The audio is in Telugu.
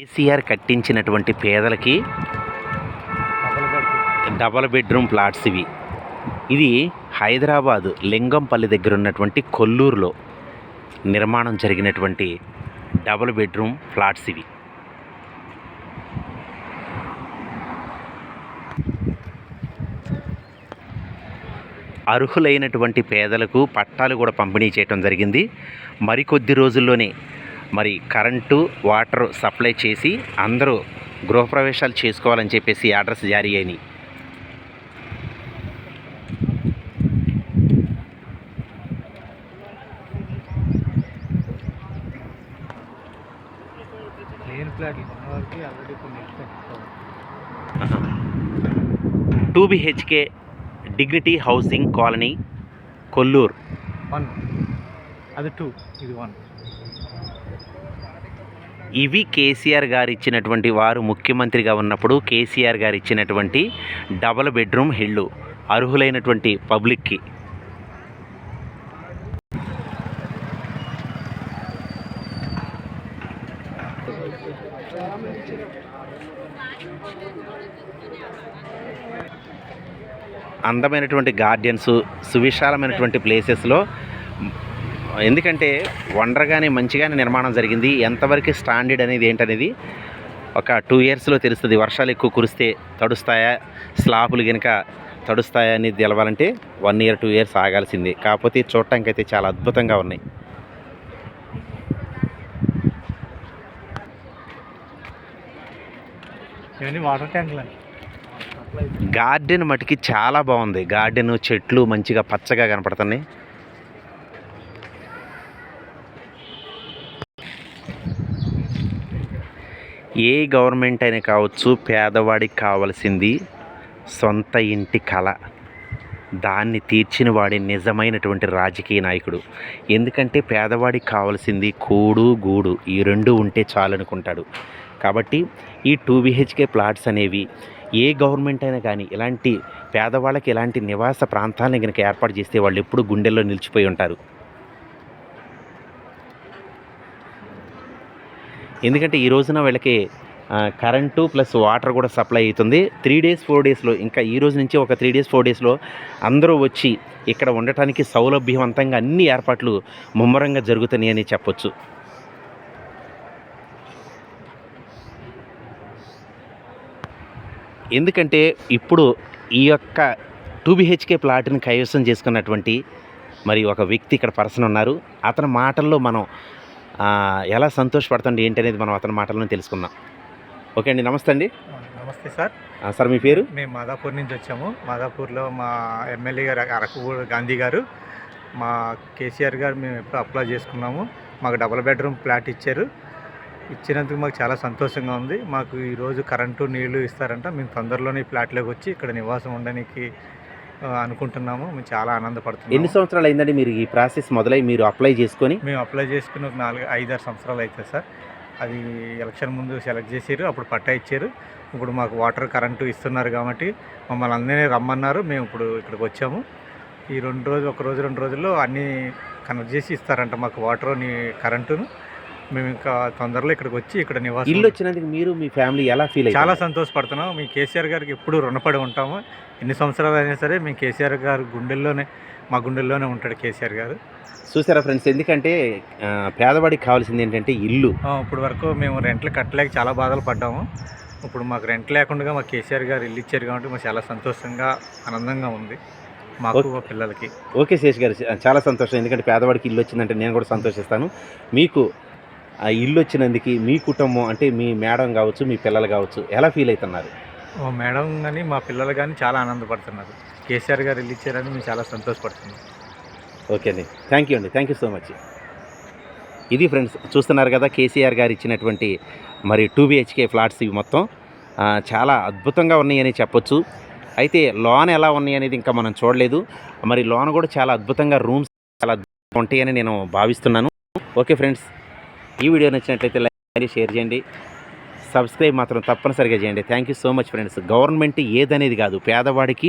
కేసీఆర్ కట్టించినటువంటి పేదలకి డబల్ బెడ్రూమ్ ప్లాట్స్ ఇవి. ఇది హైదరాబాదు లింగంపల్లి దగ్గర ఉన్నటువంటి కొల్లూరులో నిర్మాణం జరిగినటువంటి డబల్ బెడ్రూమ్ ఫ్లాట్స్ ఇవి. అర్హులైనటువంటి పేదలకు పట్టాలు కూడా పంపిణీ చేయటం జరిగింది. మరికొద్ది రోజుల్లోనే మరి కరెంటు వాటర్ సప్లై చేసి అందరూ గృహప్రవేశాలు చేసుకోవాలని చెప్పేసి ఆర్డర్స్ జారీ అయినాయి. Two BHK dignity housing colony Kolluru. One అది టూ ఇది వన్ ఇవి కేసీఆర్ గారు ఇచ్చినటువంటి వారు ముఖ్యమంత్రిగా ఉన్నప్పుడు కేసీఆర్ గారు ఇచ్చినటువంటి డబల్ బెడ్రూమ్ ఇళ్ళు అర్హులైనటువంటి పబ్లిక్కి. అందమైనటువంటి గార్డెన్స్ సువిశాలమైనటువంటి ప్లేసెస్లో ఎందుకంటే వండర్గానే మంచిగానే నిర్మాణం జరిగింది. ఎంతవరకు స్టాండర్డ్ అనేది ఏంటనేది ఒక టూ ఇయర్స్లో తెలుస్తుంది. వర్షాలు ఎక్కువ కురిస్తే తడుస్తాయా? స్లాపులు కనుక తడుస్తాయా అనేది తెలవాలంటే వన్ ఇయర్ టూ ఇయర్స్ ఆగాల్సిందే. కాకపోతే చూడటానికి అయితే చాలా అద్భుతంగా ఉన్నాయి. వాటర్ ట్యాంకులు గార్డెన్ మటుకి చాలా బాగుంది. గార్డెన్ చెట్లు మంచిగా పచ్చగా కనపడుతున్నాయి. ఏ గవర్నమెంట్ అయినా కావచ్చు పేదవాడికి కావాల్సింది సొంత ఇంటి కళ. దాన్ని తీర్చిన వాడి నిజమైనటువంటి రాజకీయ నాయకుడు. ఎందుకంటే పేదవాడికి కావాల్సింది కూడు గూడు. ఈ రెండు ఉంటే చాలనుకుంటాడు. కాబట్టి ఈ టూ బిహెచ్కే ప్లాట్స్ అనేవి ఏ గవర్నమెంట్ అయినా కానీ ఇలాంటి పేదవాళ్ళకి ఇలాంటి నివాస ప్రాంతాలను కనుక ఏర్పాటు చేస్తే వాళ్ళు ఎప్పుడు గుండెల్లో నిలిచిపోయి ఉంటారు. ఎందుకంటే ఈ రోజున వీళ్ళకి కరెంటు ప్లస్ వాటర్ కూడా సప్లై అవుతుంది. త్రీ డేస్ ఫోర్ డేస్లో ఇంకా ఈ రోజు నుంచి ఒక త్రీ డేస్ ఫోర్ డేస్లో అందరూ వచ్చి ఇక్కడ ఉండటానికి సౌలభ్యవంతంగా అన్ని ఏర్పాట్లు ముమ్మరంగా జరుగుతున్నాయని చెప్పొచ్చు. ఎందుకంటే ఇప్పుడు ఈ యొక్క టూ బిహెచ్కే ప్లాట్ని కైవసం చేసుకున్నటువంటి మరి ఒక వ్యక్తి ఇక్కడ పర్సన్ ఉన్నారు. అతని మాటల్లో మనం ఎలా సంతోషపడుతుంది ఏంటి అనేది మనం అతని మాటల్లో తెలుసుకుందాం. ఓకే అండి నమస్తే అండి. నమస్తే సార్. సార్ మీ పేరు? మేము మాదాపూర్ నుంచి వచ్చాము. మాదాపూర్లో మా ఎమ్మెల్యే గారు అరకు గాంధీ గారు మా కేసీఆర్ గారు మేము ఎప్పుడు అప్లై చేసుకున్నాము. మాకు డబుల్ బెడ్రూమ్ ఫ్లాట్ ఇచ్చారు. ఇచ్చినందుకు మాకు చాలా సంతోషంగా ఉంది. మాకు ఈరోజు కరెంటు నీళ్ళు ఇస్తారంట. మేము తొందరలోనే ఈ ఫ్లాట్లోకి వచ్చి ఇక్కడ నివాసం ఉండడానికి అనుకుంటున్నాము. మేము చాలా ఎన్ని ఆనందపడుతున్నాము సంవత్సరాలు అయిందండి మీరు ఈ ప్రాసెస్ మొదలై మీరు అప్లై చేసుకొని? మేము అప్లై చేసుకుని ఒక నాలుగు ఐదారు సంవత్సరాలు అవుతుంది సార్. అది ఎలక్షన్ ముందు సెలెక్ట్ చేసారు అప్పుడు పట్టా ఇచ్చారు. ఇప్పుడు మాకు వాటర్ కరెంటు ఇస్తున్నారు కాబట్టి మమ్మల్ని అందరినీ రమ్మన్నారు. మేము ఇప్పుడు ఇక్కడికి వచ్చాము. ఈ రెండు రోజులు ఒక రోజు రెండు రోజుల్లో అన్నీ కనెక్ట్ చేసి ఇస్తారంట మాకు వాటర్ నీ కరెంటును. మేము ఇంకా తొందరలో ఇక్కడికి వచ్చి ఇక్కడ నివాసం ఇల్లు వచ్చినందుకు మీరు మీ ఫ్యామిలీ ఎలా ఫీల్ చాలా సంతోషపడుతున్నాం. మీ కేసీఆర్ గారికి ఎప్పుడు రుణపడి ఉంటాము. ఎన్ని సంవత్సరాలు అయినా సరే మీ కేసీఆర్ గారు గుండెల్లోనే మా గుండెల్లోనే ఉంటాడు కేసీఆర్ గారు. చూసారా ఫ్రెండ్స్ ఎందుకంటే పేదవాడికి కావాల్సింది ఏంటంటే ఇల్లు. ఇప్పుడు వరకు మేము రెంట్లు కట్టలేక చాలా బాధలు పడ్డాము. ఇప్పుడు మాకు రెంట్ లేకుండా మాకు కేసీఆర్ గారు ఇల్లు ఇచ్చారు కాబట్టి మాకు చాలా సంతోషంగా ఆనందంగా ఉంది. మాకు మా పిల్లలకి. ఓకే శేష్ గారు చాలా సంతోషం. ఎందుకంటే పేదవాడికి ఇల్లు వచ్చిందంటే నేను కూడా సంతోషిస్తాను. మీకు ఆ ఇల్లు వచ్చినందుకు మీ కుటుంబం అంటే మీ మేడం కావచ్చు మీ పిల్లలు కావచ్చు ఎలా ఫీల్ అవుతున్నారు? మా మేడం కానీ మా పిల్లలు కానీ చాలా ఆనందపడుతున్నారు. కేసీఆర్ గారు ఇల్లు ఇచ్చారని మేము చాలా సంతోషపడుతున్నాం. ఓకే అండి. థ్యాంక్ యూ అండి. థ్యాంక్ యూ సో మచ్ ఇది ఫ్రెండ్స్ చూస్తున్నారు కదా కేసీఆర్ గారు ఇచ్చినటువంటి మరి టూ బిహెచ్కే ఫ్లాట్స్ ఇవి మొత్తం. చాలా అద్భుతంగా ఉన్నాయని చెప్పొచ్చు. అయితే లోన్ ఎలా ఉన్నాయి అనేది ఇంకా మనం చూడలేదు. మరి లోన్ కూడా చాలా అద్భుతంగా రూమ్స్ చాలా అద్భుతంగా ఉంటాయని నేను భావిస్తున్నాను. ఓకే ఫ్రెండ్స్ ఈ వీడియో నచ్చినట్లయితే లైక్ చేయండి షేర్ చేయండి. సబ్స్క్రైబ్ మాత్రం తప్పనిసరిగా చేయండి. Thank you so much friends government ఏదనేది కాదు పేదవాడికి